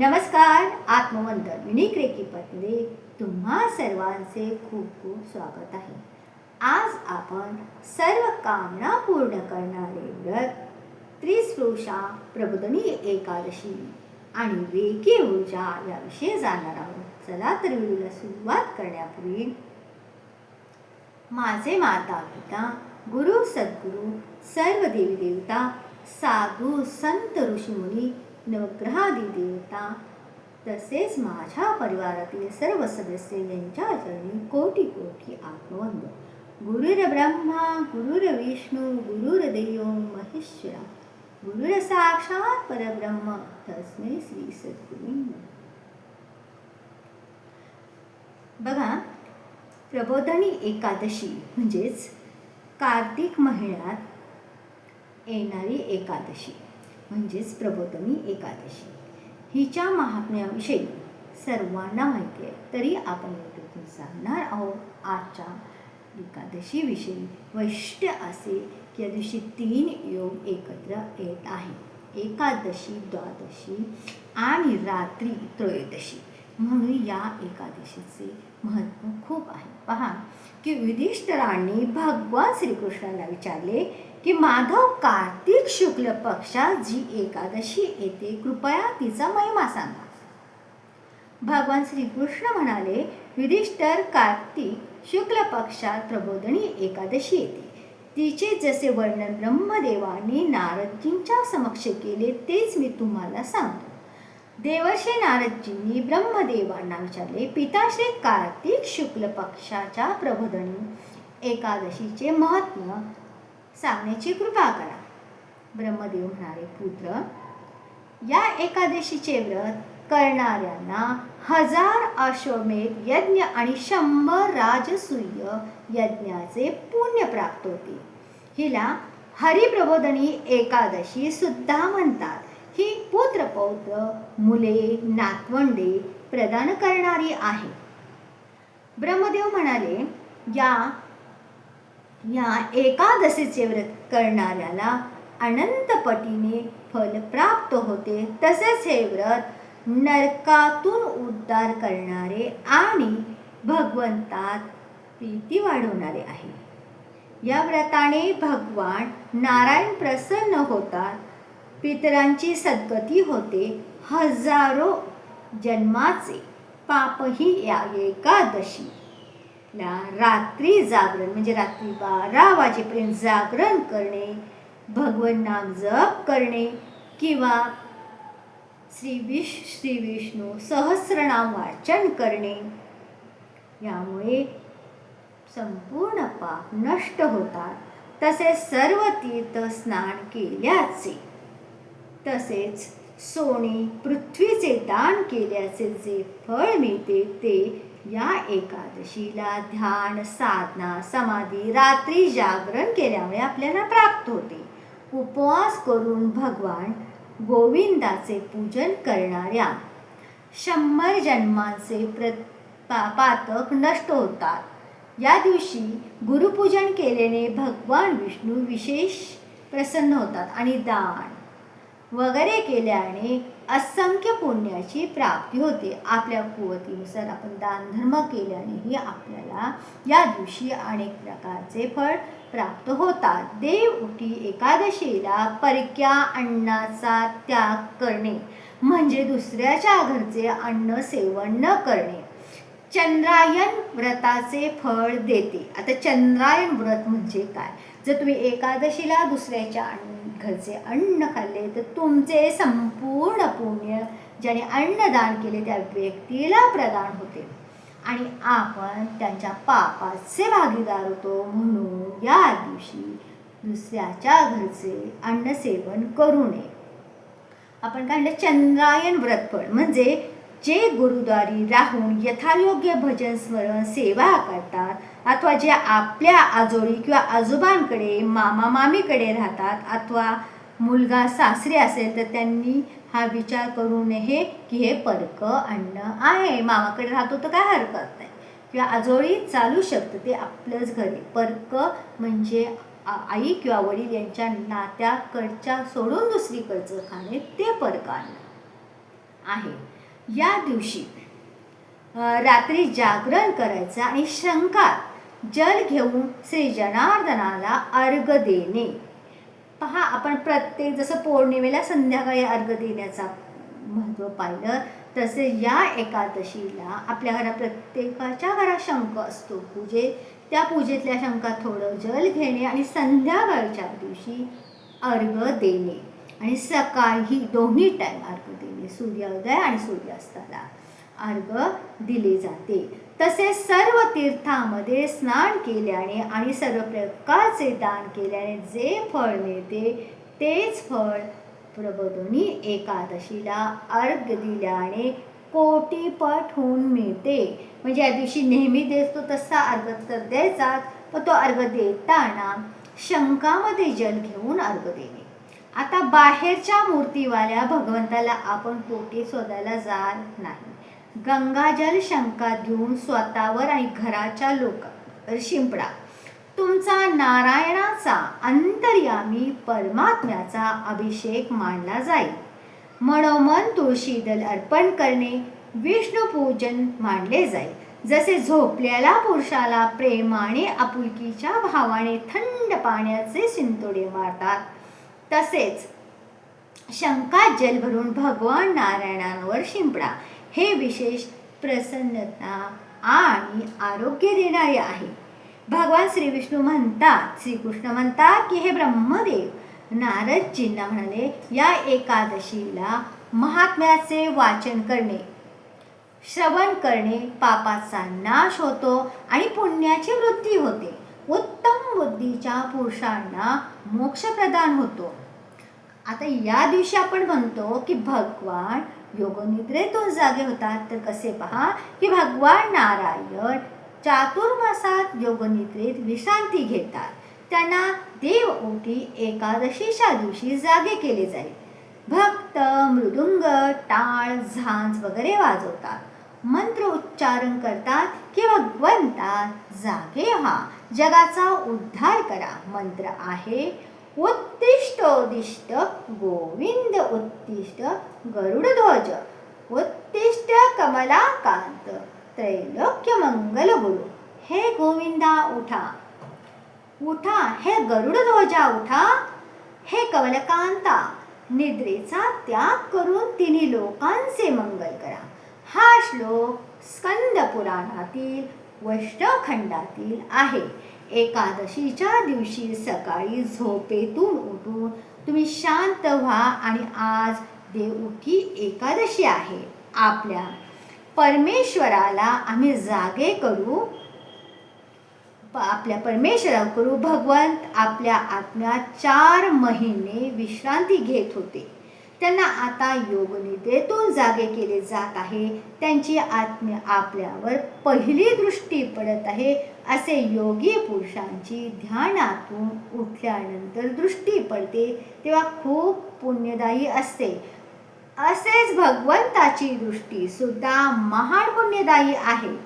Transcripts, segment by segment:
नमस्कार आत्मवंदन युनिक रेकीपतमध्ये तुम्हा सर्वांचे खूप खूप स्वागत आहे. आज आपण सर्व कामना पूर्ण करणारे व्रत त्रिस्पृषा प्रबोधनी एकादशी आणि वेगी ऊर्जा याविषयी जाणार आहोत. चला तर व्हिडिओला सुरुवात करण्यापूर्वी माझे माता पिता गुरु सद्गुरु सर्व देवी देवता साधू संत ऋषीमुनी नवग्रहादी देवता तसेच माझ्या परिवारातील सर्व सदस्य यांच्या चरणी कोटी कोटी आत्मवंद। गुरुर ब्रह्मा गुरुर विष्णू गुरुर्देव महेश्वरा। गुरुर साक्षात परब्रह्म तस्मै श्री सद्गुरू बघा प्रबोधनी एकादशी म्हणजेच कार्तिक महिन्यात येणारी एकादशी। म्हणजेच प्रबोधनी एकादशी. हिच्या महात्म्याविषयी सर्वांना माहिती आहे. तरी आपण यातून सांगणार आहोत आजच्या एकादशीविषयी वैशिष्ट्य असे की या दिवशी तीन योग एकत्र येत आहे. एकादशी द्वादशी आणि रात्री त्रयोदशी. म्हणून या एकादशीचे महत्त्व खूप आहे. पहा की युधिष्ठरांनी भगवान श्रीकृष्णाला विचारले की माधव कार्तिक शुक्ल पक्षात जी एकादशी येते कृपया तिचा महिमा सांगा. भगवान श्रीकृष्ण म्हणाले युधिष्ठर कार्तिक शुक्ल पक्षात प्रबोधनी एकादशी येते. तिचे जसे वर्णन ब्रह्मदेवाने नारदजींच्या समक्ष केले तेच मी तुम्हाला सांगतो. देवर्षी नारदजींनी ब्रह्मदेवांना विचारले पिताश्री कार्तिक शुक्ल पक्षाच्या प्रबोधनी एकादशीचे महत्त्व सांगण्याची कृपा करा. ब्रह्मदेव म्हणाले पुत्र या एकादशीचे व्रत करणाऱ्यांना हजार अश्वमेध यज्ञ आणि शंभर राजसूय यज्ञाचे पुण्य प्राप्त होते. हिला हरिप्रबोधनी एकादशी सुद्धा म्हणतात. ही पुत्र पौत्र मुले नातवंडे प्रदान करणारी आहे. ब्रह्मदेव म्हणाले या या एकादशीचे व्रत करणाऱ्याला अनंतपटीने फल प्राप्त होते. तसेच हे व्रत नरकातून उद्धार करणारे आणि भगवंतात प्रीती वाढवणारे आहे. या व्रताने भगवान नारायण प्रसन्न होतात. पितरांची सद्गती होते. हजारो जन्माचे पापही या एकादशी रात्री जागरण म्हणजे रात्री बारा वाजेपर्यंत जागरण करणे भगवन नाम जप करणे किंवा श्री विश श्री विष्णू सहस्रनाम वाचन करणे. यामुळे संपूर्ण पाप नष्ट होतात. तसेच सर्व तीर्थ स्नान केल्याचे तसेच सोने पृथ्वीचे दान केल्याचे जे फळ मिळते ते या एकादशीला ध्यान साधना समाधी रात्री जागरण केल्यामुळे आपल्याला प्राप्त होते. उपवास करून भगवान गोविंदाचे पूजन करणाऱ्या शंभर जन्मांचे प्र पा पातक नष्ट होतात. या दिवशी गुरुपूजन केल्याने भगवान विष्णू विशेष प्रसन्न होतात आणि दान वगैरे केल्याने असंख्य पुण्याची प्राप्ती होते. आपल्या कुवतीनुसार आपण दानधर्म केल्यानेही आपल्याला या दिवशी अनेक प्रकारचे फळ प्राप्त होतात. देव उठी एकादशीला परक्या अन्नाचा त्याग करणे म्हणजे दुसऱ्याच्या घरचे अन्न सेवन न करणे. चंद्रायन व्रताचे फळ देते. आता चंद्रायन व्रत म्हणजे काय? जर तुम्ही एकादशीला दुसऱ्याच्या अन्न घरचे अन्न खाल्ले तर तुमचे संपूर्ण पुण्य ज्याने अन्नदान केले त्या व्यक्तीला प्रदान होते. आणि आपण त्यांच्या पापाचे भागीदार होतो म्हणून या दिवशी दुसऱ्याच्या घरचे अन्न सेवन करू नये. आपण काढलं चंद्रायन व्रतफळ म्हणजे जे गुरुद्वारी राहून यथायोग्य भजन स्मरण सेवा करतात अथवा जे आपल्या आजोळी किंवा आजोबांकडे मामा मामीकडे राहतात अथवा मुलगा सासरे असेल तर त्यांनी हा विचार करू नये की हे परकं अन्न आहे. मामाकडे राहतो तर काय हरकत नाही. किंवा आजोळी चालू शकतं ते आपलंच घर आहे. परक म्हणजे आई किंवा वडील यांच्या नात्याकडच्या सोडून दुसरीकडचं खाणे ते परक अन्न आहे. या दिवशी रात्री जागरण करायचं आणि शंकात जल घेऊन श्री जनार्दनाला अर्घ देणे. पहा आपण प्रत्येक जसं पौर्णिमेला संध्याकाळी अर्घ देण्याचा महत्त्व पाहिलं तसे या एकादशीला आपल्या घरात प्रत्येकाच्या घरात शंख असतो. पूजे त्या पूजेतल्या शंकात थोडं जल घेणे आणि संध्याकाळच्या दिवशी अर्घ देणे. आणि सकाळी दोन्ही टाईम अर्घ देणे सूर्योदय आणि सूर्यास्ताला. अर्घ दिले जाते. तसेच सर्व तीर्थामध्ये स्नान केल्याने आणि सर्व प्रकारचे दान केल्याने जे फळ मिळते तेच फळ प्रबोधनी एकादशीला अर्घ दिल्याने कोटीपट होऊन मिळते. म्हणजे या दिवशी नेहमी देतो तसा अर्घ तर द्यायचाच पण तो अर्घ देताना शंकामध्ये जल घेऊन अर्घ देणे. आता बाहेरच्या मूर्तीवाल्या भगवंताला आपण कोटी शोधायला जात नाही? गंगाजल शंका घेऊन स्वतःवर आणि घराच्या लोकांवर शिंपडा. तुमचा नारायणाचा अंतर्यामी परमात्म्याचा अभिषेक मानला जाईल. मनोमन तुळशीदल अर्पण करणे विष्णू पूजन मानले जाईल. जसे झोपलेल्या पुरुषाला प्रेमाने आपुलकीच्या भावाने थंड पाण्याचे शिंतोडे मारतात तसेच शंका जल भरून भगवान नारायणांवर शिंपडा. हे विशेष प्रसन्नता आणि आरोग्य देणारे आहे. भगवान श्री विष्णू म्हणतात श्रीकृष्ण म्हणतात की हे ब्रह्मदेव नारदजींना म्हणाले या एकादशीला महात्म्याचे वाचन करणे श्रवण करणे पापाचा नाश होतो आणि पुण्याची वृद्धी होते. उत्तम बुद्धीच्या पुरुषांना मोक्ष प्रदान होतो. आता या दिवशी आपण म्हणतो की भगवान योगनिद्रेतून जागे होतात तर कसे पहा की भगवान नारायण चातुर्मासात योगनिद्रेत विश्रांती घेतात. त्यांना देव ओटी एकादशीच्या दिवशी जागे केले जाईल. भक्त मृदुंग टाळ झांज वगैरे वाजवतात. मंत्र उच्चारण करतात की भगवंता जागे व्हा. जगाचा उद्धार करा. मंत्र आहे उत्तिष्ठ उद्दिष्ट गोविंद उत्तिष्ठ गरुडध्वज उत्तिष्ठ कमलाकांत त्रैलोक्य मंगल गुरु हे गोविंदा उठा. उठा हे गरुडध्वजा उठा हे कमलकांता निद्रेचा त्याग करून तिन्ही लोकांचे मंगल करा. हा श्लोक स्कंद पुराणातील वैष्णव खंडातील आहे. एकादशीच्या दिवशी सकाळी झोपेतून उठून तुम्ही शांत व्हा आणि आज देवउठी एकादशी आहे. आपल्या परमेश्वराला आम्ही जागे करू. आपल्या परमेश्वरा करू. भगवंत आपल्या आत्म्यात चार महिने विश्रांती घेत होते. त्यांना आता योगनिद्रेतून जागे केले जात आहे. त्यांची आत्म्य आपल्यावर पहिली दृष्टी पडत आहे असे योगी पुरुषांची ध्यानातून उठल्यानंतर दृष्टी पडते तेव्हा खूप पुण्यदायी असते. असेच भगवंताची दृष्टी सुद्धा महान पुण्यदायी आहे.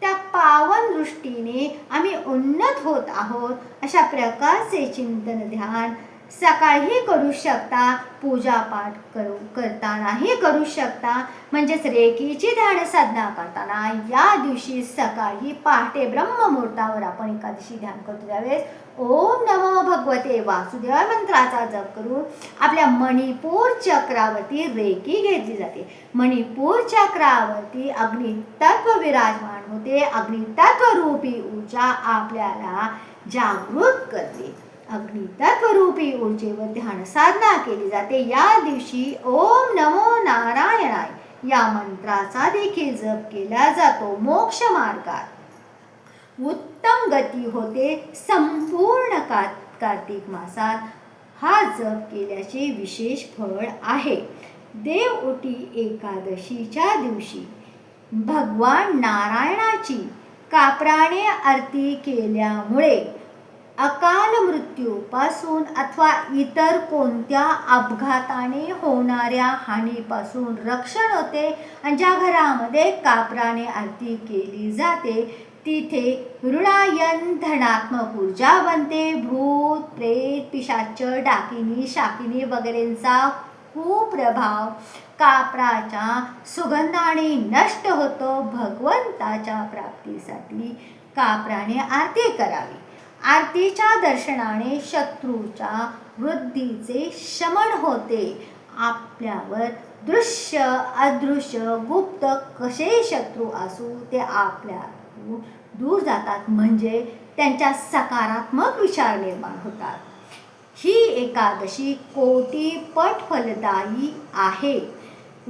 त्या पावन दृष्टीने आम्ही उन्नत होत आहोत अशा प्रकारचे चिंतन ध्यान सकाळी करू शकता पूजापाठ करू करतानाही करू शकता. म्हणजेच रेकीची ध्यान साधना करताना या दिवशी सकाळी पहाटे ब्रह्ममुहूर्तावर आपण एकादशी ध्यान करतो. त्यावेळेस ओम नमो भगवते वासुदेवा मंत्राचा जप करून आपल्या मणिपूर चक्रावरती रेकी घेतली जाते. मणिपूर चक्रावरती अग्नितत्व विराजमान होते. अग्नितत्व रूपी ऊर्जा आपल्याला जागृत करते. अग्नितत्वरूपी ऊर्जेवर ध्यान साधना केली जाते. या दिवशी ओम नमो नारायणाय. या मंत्राचा देखील जप केला जातो. मोक्ष मार्गात. उत्तम गती होते. संपूर्ण का कार्तिक मासात हा जप केल्याचे विशेष फळ आहे. देवउटी एकादशीच्या दिवशी भगवान नारायणाची कापराने आरती केल्यामुळे अकाल मृत्यूपासून अथवा इतर कोणत्या अपघाताने होणाऱ्या हानीपासून रक्षण होते आणि ज्या घरामध्ये कापराने आरती केली जाते तिथे ऋणायन धनात्मक ऊर्जा बनते. भूत प्रेत पिशाच डाकिनी शाकिनी वगैरेंचा खूप प्रभाव कापराच्या सुगंधाने नष्ट होतो. भगवंताच्या प्राप्तीसाठी कापराने आरती करावी. आरतीच्या दर्शनाने शत्रूच्या वृद्धीचे शमन होते. आपल्यावर दृश्य अदृश्य गुप्त कसे शत्रू असू ते आपल्या दूर जातात. म्हणजे त्यांच्या सकारात्मक विचार निर्माण होतात. ही एकादशी कोटी पट फलदायी आहे.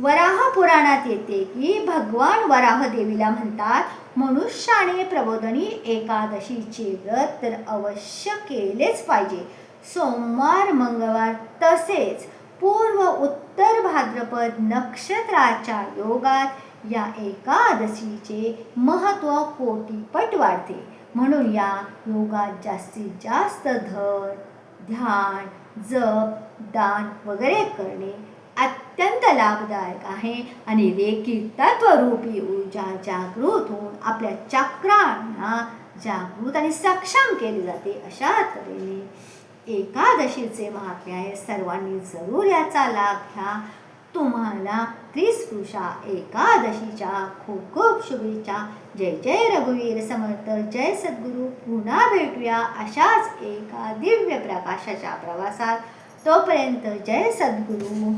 वराह पुराणात येते की भगवान वराह देवीला म्हणतात मनुष्याने प्रबोधनी एकादशीचे व्रत तर अवश्य केलेच पाहिजे. सोमवार मंगळवार तसेच पूर्व उत्तर भाद्रपद नक्षत्राच्या योगात या एकादशीचे महत्त्व कोटीपट वाढते. म्हणून या योगात जास्तीत जास्त धन ध्यान जप दान वगैरे करणे अत्यंत लाभदायक आहे. आणि रेखी तत्वरूपी ऊर्जा जागृत होऊन आपल्या चक्रांना जागृत आणि सक्षम केली जाते अशा तऱ्हेने. एकादशीचे महात्म्य आहे सर्वांनी जरूर याचा लाभ घ्या. तुम्हाला त्रिस्पृशा एकादशीच्या खूप खूप शुभेच्छा. जय जय रघुवीर समर्थ. जय सद्गुरू. पुन्हा भेटूया अशाच एका दिव्य प्रकाशाच्या प्रवासात. तोपर्यंत जय सद्गुरू.